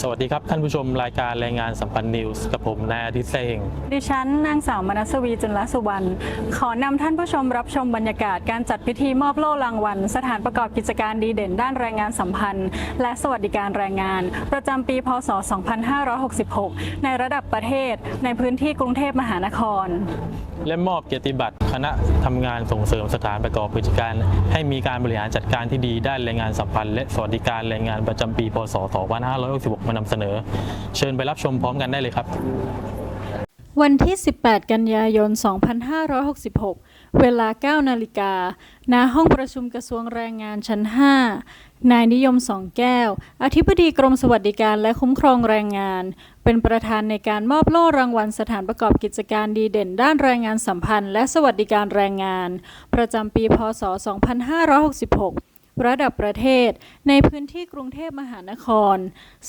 สวัสดีครับ ท่านผู้ชมรายการรายงานสัมพันธ์นิวส์กับผมนายอาทิตย์แซ่เองดิฉันนางสาวมนัสวีจุลสุวรรณขอนำท่านผู้ชมรับชมบรรยากาศการจัดพิธีมอบโล่รางวัล สถานประกอบกิจการดีเด่นด้านแรงงานสัมพันธ์ และสวัสดิการแรงงาน ประจำปี พศ 2566 ในระดับประเทศ ในพื้นที่กรุงเทพมหานคร และมอบเกียรติบัตรคณะทำงานส่งเสริมสถานประกอบกิจการ ให้มีการบริหารจัดการที่ดีด้านแรงงานสัมพันธ์และสวัสดิการแรงงานประจำปี พศ 2566มานำเสนอ เชิญไปรับชมพร้อมกันได้เลยครับวันที่ 18 กันยายน 2566 เวลา 9 นาฬิกา ณ ห้องประชุมกระทรวงแรงงานชั้น 5 นายนิยมสองแก้ว อธิบดีกรมสวัสดิการและคุ้มครองแรงงาน เป็นประธานในการมอบโล่รางวัลสถานประกอบกิจการดีเด่นด้านแรงงานสัมพันธ์ และสวัสดิการแรงงาน ประจำปี พศ 2566 ระดับประเทศ ในพื้นที่กรุงเทพมหานคร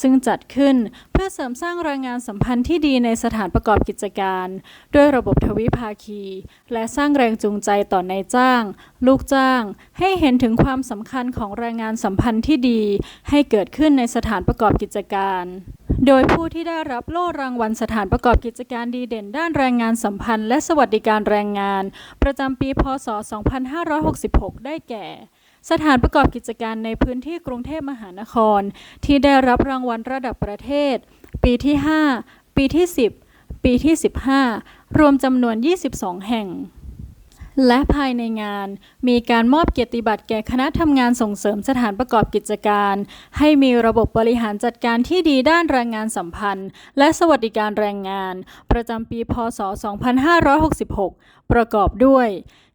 ซึ่งจัดขึ้นเพื่อเสริมสร้างแรงงานสัมพันธ์ที่ดีในสถานประกอบกิจการ ด้วยระบบทวิภาคี และสร้างแรงจูงใจต่อนายจ้าง ลูกจ้าง ให้เห็นถึงความสำคัญของแรงงานสัมพันธ์ที่ดี ให้เกิดขึ้นในสถานประกอบกิจการ โดยผู้ที่ได้รับโล่รางวัลสถานประกอบกิจการดีเด่นด้านแรงงานสัมพันธ์และสวัสดิการแรงงาน ประจำปี พศ 2566 ได้แก่ สถานประกอบกิจการในพื้นที่กรุงเทพมหานคร ที่ได้รับรางวัลระดับประเทศ ปีที่ 5 ปีที่ 10 ปีที่ 15 รวมจำนวน 22 แห่ง และภายในงานมีการมอบเกียรติบัตรแก่คณะทำงานส่งเสริมสถานประกอบกิจการ ให้มีระบบบริหารจัดการที่ดีด้านแรงงานสัมพันธ์ และสวัสดิการแรงงาน ประจำปี พศ 2566 ประกอบด้วย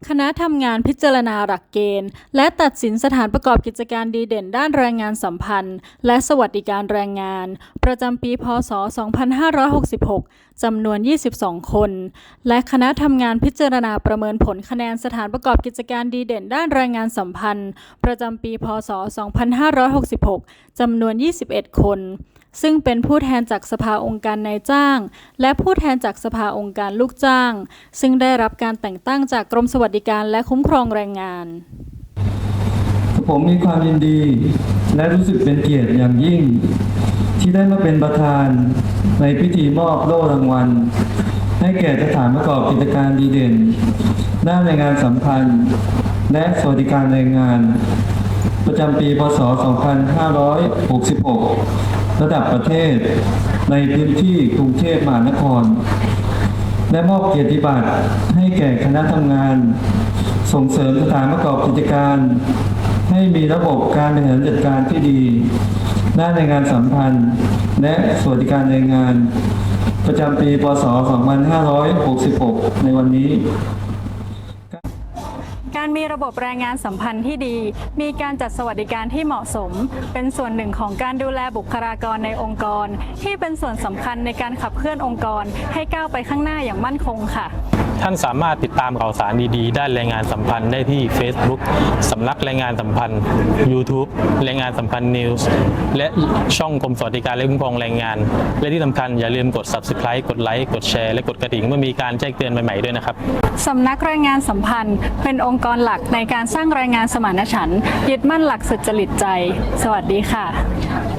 คณะทำงานพิจารณาหลักเกณฑ์ และตัดสินสถานประกอบกิจการดีเด่นด้านแรงงานสัมพันธ์ และสวัสดิการแรงงาน ประจำปีพศ 2566 จำนวน 22 คน และคณะทำงานพิจารณาประเมินผลคะแนนสถานประกอบกิจการดีเด่นด้านแรงงานสัมพันธ์ ประจำปีพศ 2566 จำนวน 21 คน ซึ่งเป็นผู้แทนจากสภาองค์การนายจ้าง และผู้แทนจากสภาองค์การลูกจ้าง ซึ่งได้รับการแต่งตั้งจากกรมสวัสดิการและคุ้มครองแรงงาน ผมมีความยินดี และรู้สึกเป็นเกียรติอย่างยิ่ง ที่ได้มาเป็นประธานในพิธีมอบโล่รางวัล ให้แก่สถานประกอบกิจการดีเด่น ด้านแรงงานสัมพันธ์ และสวัสดิการแรงงาน ประจำปี พศ 2566 ระดับประเทศ ในพื้นที่กรุงเทพมหานคร และมอบเกียรติบัตรให้แก่คณะทำงาน ส่งเสริมสถานประกอบกิจการ ให้มีระบบการบริหารจัดการที่ดีด้านแรงานสัมพันธ์ และสวัสดิการแรงงาน ประจำปี พศ 2566 ในวันนี้ การมีระบบแรงงานสัมพันธ์ที่ดี มีการจัดสวัสดิการที่เหมาะสม เป็นส่วนหนึ่งของการดูแลบุคลากรในองค์กร ที่เป็นส่วนสำคัญในการขับเคลื่อนองค์กร ให้ก้าวไปข้างหน้าอย่างมั่นคงค่ะ ท่านสามารถติดตามข่าวสารดีๆ ด้านแรงงานสัมพันธ์ได้ที่ Facebook สำนักแรงงานสัมพันธ์ YouTube แรงงานสัมพันธ์นิวส์และช่องกรมสวัสดิการและคุ้มครองแรงงาน และที่สำคัญอย่าลืมกด Subscribe กดไลค์กดแชร์และกดกระดิ่งเมื่อมีการแจ้งเตือนใหม่ๆด้วยนะครับสำนักแรงงานสัมพันธ์เป็นองค์กรหลักในการสร้างแรงงานสมานฉันท์ยึดมั่นหลักสุจริตใจ สวัสดีค่ะ